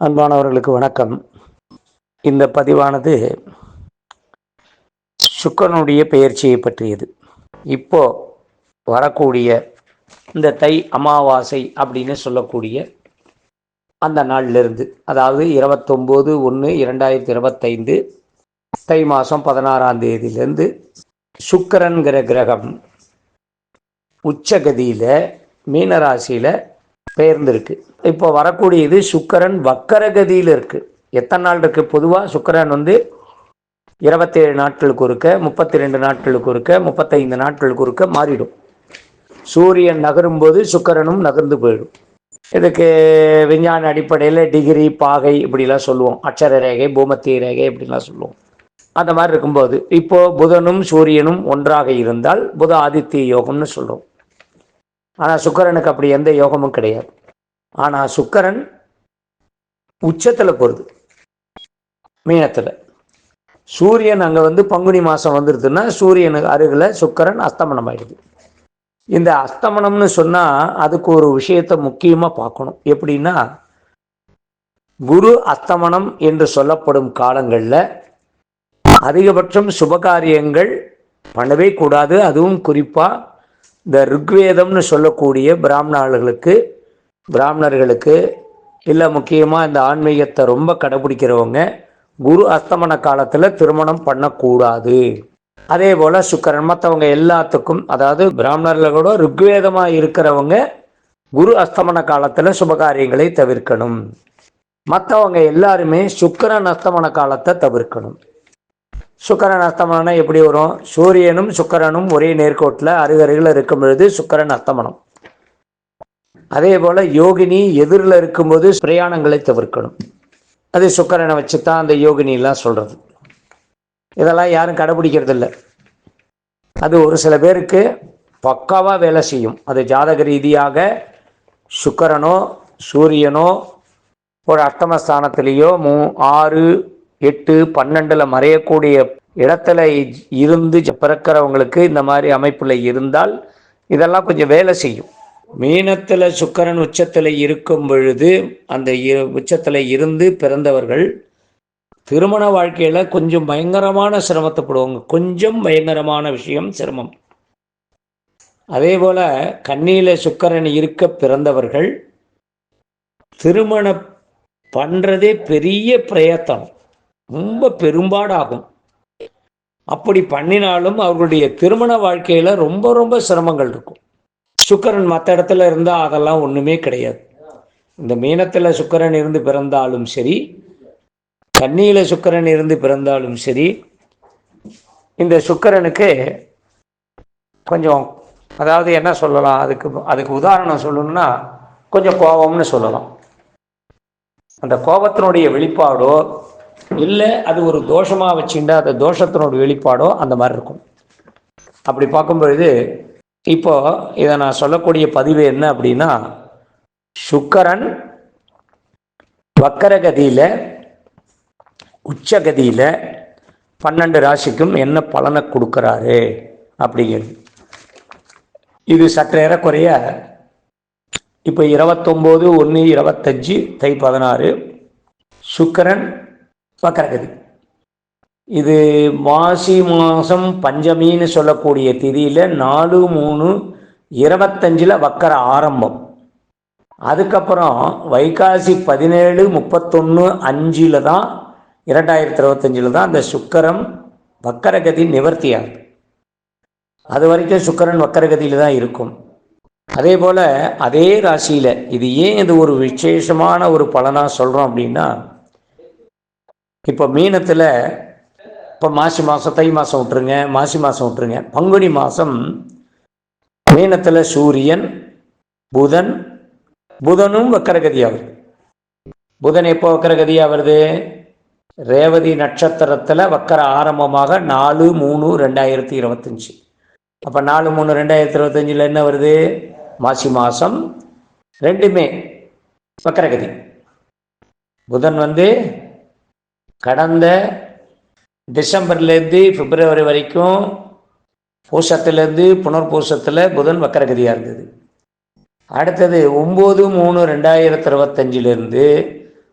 அன்பானவர்களுக்கு வணக்கம். இந்த பதிவானது சுக்கரனுடைய பெயர்ச்சியை பற்றியது. இப்போ வரக்கூடிய இந்த தை அமாவாசை அப்படின்னு சொல்லக்கூடிய அந்த நாளிலிருந்து அதாவது இருபத்தொம்போது ஒன்று இரண்டாயிரத்தி இருபத்தைந்து தை மாதம் பதினாறாம் தேதியிலேருந்து சுக்கரன்கிற கிரகம் உச்சகதியில் மீனராசியில் பெயர்ந்திருக்கு. இப்போ வரக்கூடியது சுக்கரன் வக்கரகதியில் இருக்குது எத்தனை நாள் இருக்குது பொதுவாக சுக்கரன் வந்து இருபத்தேழு நாட்களுக்கு ஒருக்க முப்பத்தி ரெண்டு நாட்களுக்கு ஒருக்க முப்பத்தைந்து நாட்களுக்கு ஒருக்க மாறிடும். சூரியன் நகரும்போது சுக்கரனும் நகர்ந்து போயிடும். இதுக்கு விஞ்ஞான அடிப்படையில் டிகிரி பாகை இப்படிலாம் சொல்லுவோம். அக்ஷர ரேகை பூமத்திய ரேகை இப்படிலாம் சொல்லுவோம். அந்த மாதிரி இருக்கும்போது இப்போ புதனும் சூரியனும் ஒன்றாக இருந்தால் புத ஆதித்ய யோகம்னு சொல்கிறோம் ஆனால் சுக்கரனுக்கு அப்படி எந்த யோகமும் கிடையாது. ஆனால் சுக்கரன் உச்சத்தில் போகிறது மீனத்தில். சூரியன் அங்கே வந்து பங்குனி மாதம் வந்துடுதுன்னா சூரியனுக்கு அருகில் சுக்கரன் அஸ்தமனம் ஆயிடுது. இந்த அஸ்தமனம்னு சொன்னால் அதுக்கு ஒரு விஷயத்தை முக்கியமாக பார்க்கணும். எப்படின்னா குரு அஸ்தமனம் என்று சொல்லப்படும் காலங்களில் அதிகபட்சம் சுபகாரியங்கள் பண்ணவே கூடாது. அதுவும் குறிப்பாக இந்த ருக்வேதம்னு சொல்லக்கூடிய பிராமணர்களுக்கு பிராமணர்களுக்கு இல்லை முக்கியமாக இந்த ஆன்மீகத்தை ரொம்ப கடைபிடிக்கிறவங்க குரு அஸ்தமன காலத்தில் திருமணம் பண்ணக்கூடாது. அதே போல் சுக்கரன் மற்றவங்க எல்லாத்துக்கும் அதாவது பிராமணர்கள் கூட ருக்வேதமாக இருக்கிறவங்க குரு அஸ்தமன காலத்தில் சுபகாரியங்களை தவிர்க்கணும். மற்றவங்க எல்லாருமே சுக்கரன் அஸ்தமன காலத்தை தவிர்க்கணும். சுக்கரன் அஸ்தமனம்னா எப்படி வரும்? சூரியனும் சுக்கரனும் ஒரே நேர்கோட்டில் அருகருகில் இருக்கும் பொழுது சுக்கரன் அஸ்தமனம். அதே போல் யோகினி எதிரில் இருக்கும்போது பிரயாணங்களை தவிர்க்கணும். அது சுக்கரனை வச்சு தான் அந்த யோகினிலாம் சொல்கிறது இதெல்லாம் யாரும் கடைபிடிக்கிறது இல்லை அது ஒரு சில பேருக்கு பக்காவாக வேலை செய்யும். அது ஜாதக ரீதியாக சுக்கரனோ சூரியனோ ஒரு அஷ்டமஸ்தானத்திலேயோ மூ ஆறு எட்டு பன்னெண்டில் மறையக்கூடிய இடத்துல இருந்து பிறக்கிறவங்களுக்கு இந்த மாதிரி அமைப்பில் இருந்தால் இதெல்லாம் கொஞ்சம் வேலை செய்யும். மீனத்தில் சுக்கரன் உச்சத்தில் இருக்கும் பொழுது அந்த உச்சத்தில் இருந்து பிறந்தவர்கள் திருமண வாழ்க்கையில் கொஞ்சம் பயங்கரமான சிரமத்தைப்படுவாங்க கொஞ்சம் பயங்கரமான விஷயம் சிரமம். அதே போல் கண்ணியில் சுக்கரன் இருக்க பிறந்தவர்கள் திருமணம் பண்ணுறதே பெரிய பிரயத்தனம். ரொம்ப பெரும்பாடாகும். அப்படி பண்ணினாலும் அவர்களுடைய திருமண வாழ்க்கையில் ரொம்ப ரொம்ப சிரமங்கள் இருக்கும். சுக்கரன் மற்ற இடத்துல இருந்தால் அதெல்லாம் ஒன்றுமே கிடையாது. இந்த மீனத்தில் சுக்கரன் இருந்து பிறந்தாலும் சரி கன்னியில் சுக்கரன் இருந்து பிறந்தாலும் சரி இந்த சுக்கரனுக்கு கொஞ்சம் அதாவது என்ன சொல்லலாம் அதுக்கு அதுக்கு உதாரணம் சொல்லணும்னா கொஞ்சம் கோபம்னு சொல்லலாம். அந்த கோபத்தினுடைய வெளிப்பாடோ இல்லை அது ஒரு தோஷமாக வச்சுட்டா அந்த தோஷத்தினோட வெளிப்பாடோ அந்த மாதிரி இருக்கும். அப்படி பார்க்கும் பொழுது இப்போ இதை நான் சொல்லக்கூடிய பதிவு என்ன அப்படின்னா சுக்கரன் வக்கரகதியில் உச்சகதியில் பன்னெண்டு ராசிக்கும் என்ன பலனை கொடுக்குறாரு அப்படிங்கிறது. இது சற்று ஏறக்குறைய இப்போ இருபத்தொம்போது ஒன்று இருபத்தஞ்சி தை பதினாறு சுக்கரன் வக்கரகதி இது மாசி மாதம் பஞ்சமின்னு சொல்லக்கூடிய திதியில் நாலு மூணு இருபத்தஞ்சில் வக்கர ஆரம்பம். அதுக்கப்புறம் வைகாசி பதினேழு முப்பத்தொன்று அஞ்சில் தான் இரண்டாயிரத்தி இருபத்தஞ்சில் தான் அந்த சுக்கரம் வக்கரகதி நிவர்த்தி ஆகுது அது வரைக்கும் சுக்கரன் வக்கரகதியில் தான் இருக்கும். அதே போல் அதே ராசியில் இது ஏன் இது ஒரு விசேஷமான ஒரு பலனாக சொல்கிறோம் அப்படின்னா இப்போ மீனத்தில் இப்போ மாசி மாதம் தை மாதம் விட்டுருங்க மாசி மாதம் விட்டுருங்க. பங்குனி மாதம் மீனத்தில் சூரியன் புதன் புதனும் வக்கரகதியாக வருது புதன் எப்போ வக்கரகதியாக வருது? ரேவதி நட்சத்திரத்தில் வக்கர ஆரம்பமாக நாலு மூணு ரெண்டாயிரத்தி இருபத்தஞ்சி. அப்போ நாலு மூணு ரெண்டாயிரத்தி இருபத்தஞ்சில் என்ன வருது? மாசி மாதம் ரெண்டுமே வக்கரகதி. புதன் வந்து கடந்த டிசம்பர்லேருந்து பிப்ரவரி வரைக்கும் பூசத்துலேருந்து புனர்பூசத்தில் புதன் வக்கரகதியாக இருந்தது. அடுத்தது ஒம்பது மூணு ரெண்டாயிரத்தி இருபத்தஞ்சிலிருந்து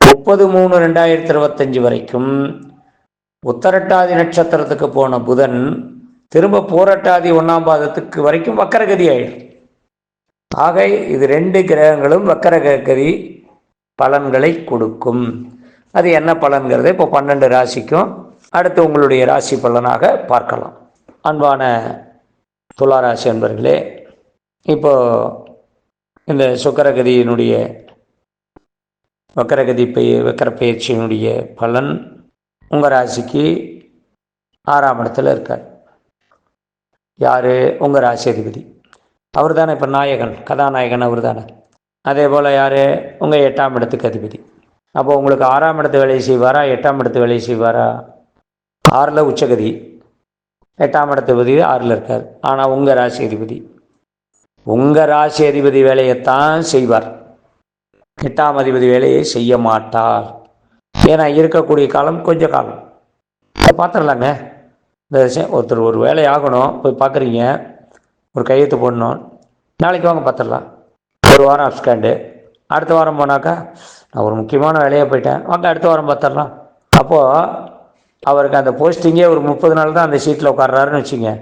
முப்பது மூணு ரெண்டாயிரத்தி இருபத்தஞ்சு வரைக்கும் உத்தரட்டாதி நட்சத்திரத்துக்கு போன புதன் திரும்ப போரட்டாதி ஒன்றாம் பாதத்துக்கு வரைக்கும் வக்கரகதி ஆயிடும் ஆக இது ரெண்டு கிரகங்களும் வக்கரகதி பலன்களை கொடுக்கும். அது என்ன பலன்கிறது இப்போ பன்னெண்டு ராசிக்கும் அடுத்து உங்களுடைய ராசி பலனாக பார்க்கலாம். அன்பான துளாராசி அன்பர்களே இப்போ இந்த சுக்கரகதியினுடைய வக்கரகதி பெய் வக்கர பயிற்சியினுடைய பலன் உங்கள் ராசிக்கு ஆறாம் இடத்துல இருக்கார். யார்? உங்கள் ராசி அதிபதி அவர் தானே இப்போ நாயகன் கதாநாயகன் அவர் தானே அதே போல் யார்? உங்கள் எட்டாம் இடத்துக்கு அதிபதி. அப்போ உங்களுக்கு ஆறாம் இடத்து வேலையை செய்வாரா? எட்டாம் இடத்து வேலையை செய்வாரா? ஆறில் உச்சகதி. எட்டாம் இடத்துபதி ஆறில் இருக்கார். ஆனால் உங்கள் ராசி அதிபதி. உங்கள் ராசி அதிபதி வேலையைத்தான் செய்வார். எட்டாம் அதிபதி வேலையை செய்ய மாட்டார். ஏன்னா இருக்கக்கூடிய காலம் கொஞ்ச காலம். பார்த்துடலாங்க இந்த விஷயம் ஒருத்தர் ஒரு வேலை ஆகணும். போய் பார்க்குறீங்க. ஒரு கையெழுத்து போடணும். நாளைக்கு வாங்க பார்த்துடலாம். ஒரு வாரம் அப்ஸ்காண்டு அடுத்த வாரம் போனாக்கா நான் ஒரு முக்கியமான வேலையாக போயிட்டேன். வாங்க அடுத்த வாரம் பார்த்துடலாம். அப்போது அவருக்கு அந்த போஸ்டிங்கே ஒரு முப்பது நாள் தான் அந்த சீட்டில் உட்கார்றாருன்னு வச்சுங்க.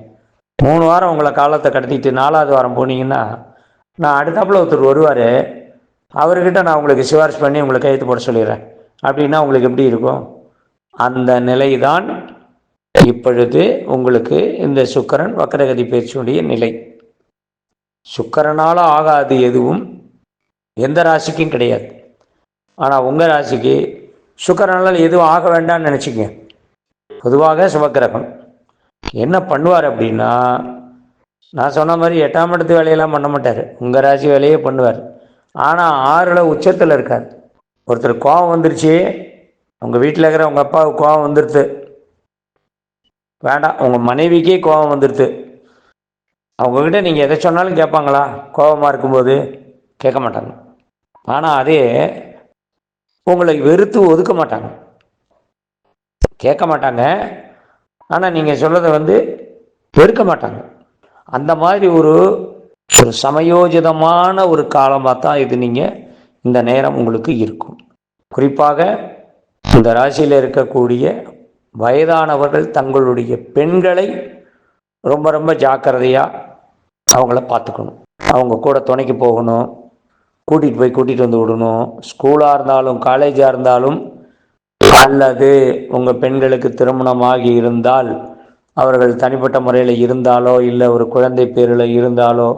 மூணு வாரம் உங்களை காலத்தை கடத்திட்டு நாலாவது வாரம் போனீங்கன்னா நான் அடுத்தாப்புல ஒருத்தர் வருவார். அவர்கிட்ட நான் உங்களுக்கு சிபாரிசு பண்ணி உங்களை கையெழுத்து போட சொல்லிடுறேன். அப்படின்னா உங்களுக்கு எப்படி இருக்கும்? அந்த நிலை தான் இப்பொழுது உங்களுக்கு இந்த சுக்கரன் வக்கரகதி பயிற்சியுடைய நிலை. சுக்கரனால் ஆகாது எதுவும் எந்த ராசிக்கும் கிடையாது. ஆனால் உங்கள் ராசிக்கு சுக்கரனால் எதுவும் ஆக வேண்டாம்னு நினச்சிங்க பொதுவாக சுபக்கிரகம். என்ன பண்ணுவார் அப்படின்னா நான் சொன்ன மாதிரி எட்டாம் இடத்து வேலையெல்லாம் பண்ண மாட்டார். உங்கள் ராசி வேலையே பண்ணுவார். ஆனால் ஆறில் உச்சத்தில் இருக்கார். ஒருத்தர் கோவம் வந்துருச்சு. உங்கள் வீட்டில் இருக்கிற உங்கள் அப்பாவுக்கு கோவம் வந்துடுது வேண்டாம் உங்கள் மனைவிக்கே கோபம் வந்துடுது அவங்கக்கிட்ட நீங்கள் எதை சொன்னாலும் கேட்பாங்களா? கோபமாக இருக்கும்போது கேட்க மாட்டாங்க. ஆனால் அதே உங்களை வெறுத்து ஒதுக்க மாட்டாங்க. கேட்க மாட்டாங்க. ஆனால் நீங்கள் சொல்கிறத வந்து வெறுக்க மாட்டாங்க. அந்த மாதிரி ஒரு ஒரு சமயோஜிதமான ஒரு காலமாக தான் இது நீங்கள் இந்த நேரம் உங்களுக்கு இருக்கும். குறிப்பாக இந்த ராசியில் இருக்கக்கூடிய வயதானவர்கள் தங்களுடைய பெண்களை ரொம்ப ரொம்ப ஜாக்கிரதையாக அவங்கள பார்த்துக்கணும். அவங்க கூட துணைக்கு போகணும். கூட்டிகிட்டு போய் கூட்டிகிட்டு வந்து விடணும். ஸ்கூலாக இருந்தாலும் காலேஜாக இருந்தாலும் அல்லது உங்கள் பெண்களுக்கு திருமணமாகி இருந்தால் அவர்கள் தனிப்பட்ட முறையில் இருந்தாலோ இல்லை ஒரு குழந்தை பேரில் இருந்தாலோ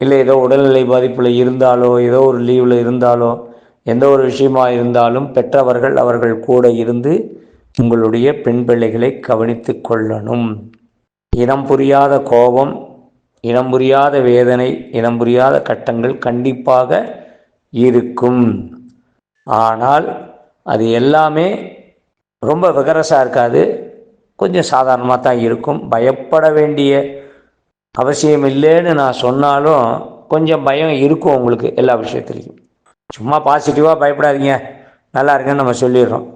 இல்லை ஏதோ உடல்நிலை பாதிப்பில் இருந்தாலோ ஏதோ ஒரு லீவில் இருந்தாலோ எந்த ஒரு விஷயமா இருந்தாலும் பெற்றவர்கள் அவர்கள் கூட இருந்து உங்களுடைய பெண் பிள்ளைகளை கவனித்து கொள்ளணும். இனம் புரியாத கோபம் இனம் புரியாத வேதனை இனம் புரியாத கட்டங்கள் கண்டிப்பாக இருக்கும். ஆனால் அது எல்லாமே ரொம்ப விகரசாக இருக்காது. கொஞ்சம் சாதாரணமாக தான் இருக்கும். பயப்பட வேண்டிய அவசியம் இல்லைன்னு நான் சொன்னாலும் கொஞ்சம் பயம் இருக்கும் உங்களுக்கு எல்லா விஷயத்துலையும். சும்மா பாசிட்டிவாக பயப்படாதீங்க. நல்லா இருக்குன்னு நம்ம சொல்லிடுறோம்.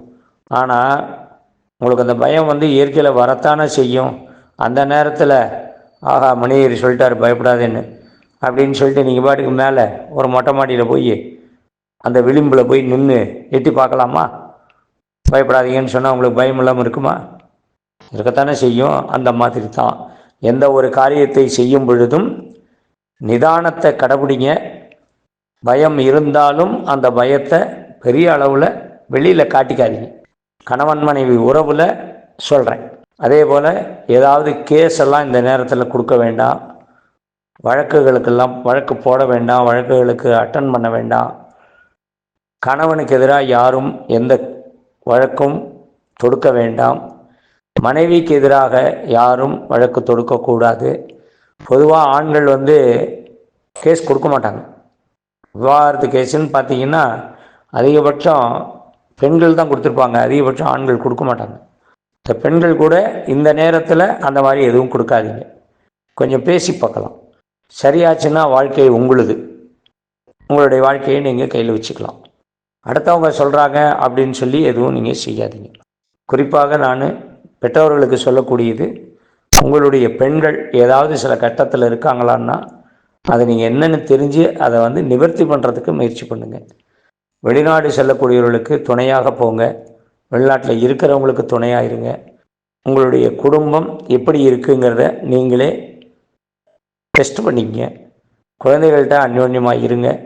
ஆனால் உங்களுக்கு அந்த பயம் வந்து இயற்கையில் வரத்தானே செய்யும். அந்த நேரத்தில் ஆஹா மணியர் சொல்லிட்டார் பயப்படாதேன்னு. அப்படின்னு சொல்லிட்டு நீங்கள் பாட்டுக்கு மேலே ஒரு மொட்டை மாடியில் போய் அந்த விளிம்பில் போய் நின்று எட்டி பார்க்கலாமா? பயப்படாதீங்கன்னு சொன்னால் உங்களுக்கு பயம் இல்லாமல் இருக்குமா? இருக்கத்தானே செய்யும் அந்த மாதிரி தான். எந்த ஒரு காரியத்தை செய்யும் பொழுதும் நிதானத்தை கடைபிடிங்க. பயம் இருந்தாலும் அந்த பயத்தை பெரிய அளவில் வெளியில் காட்டிக்காதீங்க. கணவன் மனைவி உறவில் சொல்கிறேன் அதே போல் ஏதாவது கேஸ் எல்லாம் இந்த நேரத்தில் கொடுக்க வேண்டாம். வழக்குகளுக்கெல்லாம் வழக்கு போட வேண்டாம். வழக்குகளுக்கு அட்டன் பண்ண வேண்டாம். கணவனுக்கு எதிராக யாரும் எந்த வழக்கும் தொடுக்க வேண்டாம். மனைவிக்கு எதிராக யாரும் வழக்கு தொடுக்கக்கூடாது பொதுவாக ஆண்கள் வந்து கேஸ் கொடுக்க மாட்டாங்க. விவாகரத்து கேஸுன்னு பார்த்தீங்கன்னா அதிகபட்சம் பெண்கள் தான் கொடுத்துருப்பாங்க. அதிகபட்சம் ஆண்கள் கொடுக்க மாட்டாங்க. இந்த பெண்கள் கூட இந்த நேரத்தில் அந்த மாதிரி எதுவும் கொடுக்காதீங்க. கொஞ்சம் பேசி பார்க்கலாம். சரியாச்சுன்னா வாழ்க்கை உங்களுது. உங்களுடைய வாழ்க்கையை நீங்கள் கையில் வச்சுக்கலாம். அடுத்தவங்க சொல்கிறாங்க அப்படின்னு சொல்லி எதுவும் நீங்கள் செய்யாதீங்க. குறிப்பாக நான் பெற்றோர்களுக்கு சொல்லக்கூடியது உங்களுடைய பெண்கள் ஏதாவது சில கட்டத்தில் இருக்காங்களான்னா அதை நீங்கள் என்னென்னு தெரிஞ்சு அதை வந்து நிவர்த்தி பண்ணுறதுக்கு முயற்சி பண்ணுங்கள் வெளிநாடு செல்லக்கூடியவர்களுக்கு துணையாக போங்க. வெளிநாட்டில் இருக்கிறவங்களுக்கு துணையாக இருங்க உங்களுடைய குடும்பம் எப்படி இருக்குங்கிறத நீங்களே டெஸ்ட் பண்ணிக்கங்க. குழந்தைகள்கிட்ட அந்யோன்யமாக இருங்க.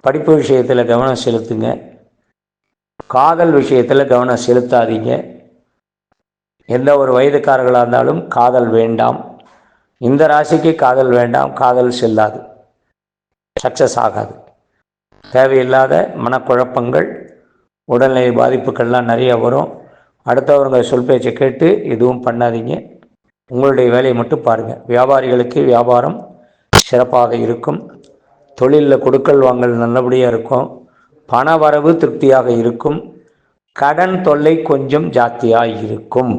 படிப்பு விஷயத்தில் கவனம் செலுத்துங்க. காதல் விஷயத்தில் கவனம் செலுத்தாதீங்க. எந்த ஒரு வயதுக்காரர்களாக இருந்தாலும் காதல் வேண்டாம். இந்த ராசிக்கு காதல் வேண்டாம். காதல் செல்லாது. சக்ஸஸ் ஆகாது. தேவையில்லாத மனக்குழப்பங்கள் உடல்நிலை பாதிப்புகள்லாம் நிறைய வரும். அடுத்தவங்க சொல் பேச்சை கேட்டு எதுவும் பண்ணாதீங்க. உங்களுடைய வேலையை மட்டும் பாருங்கள் வியாபாரிகளுக்கு வியாபாரம் சிறப்பாக இருக்கும். தொழிலில் கொடுக்கல் வாங்கல் நல்லபடியாக இருக்கும். பண வரவு திருப்தியாக இருக்கும். கடன் தொல்லை கொஞ்சம் ஜாஸ்தியாக இருக்கும்.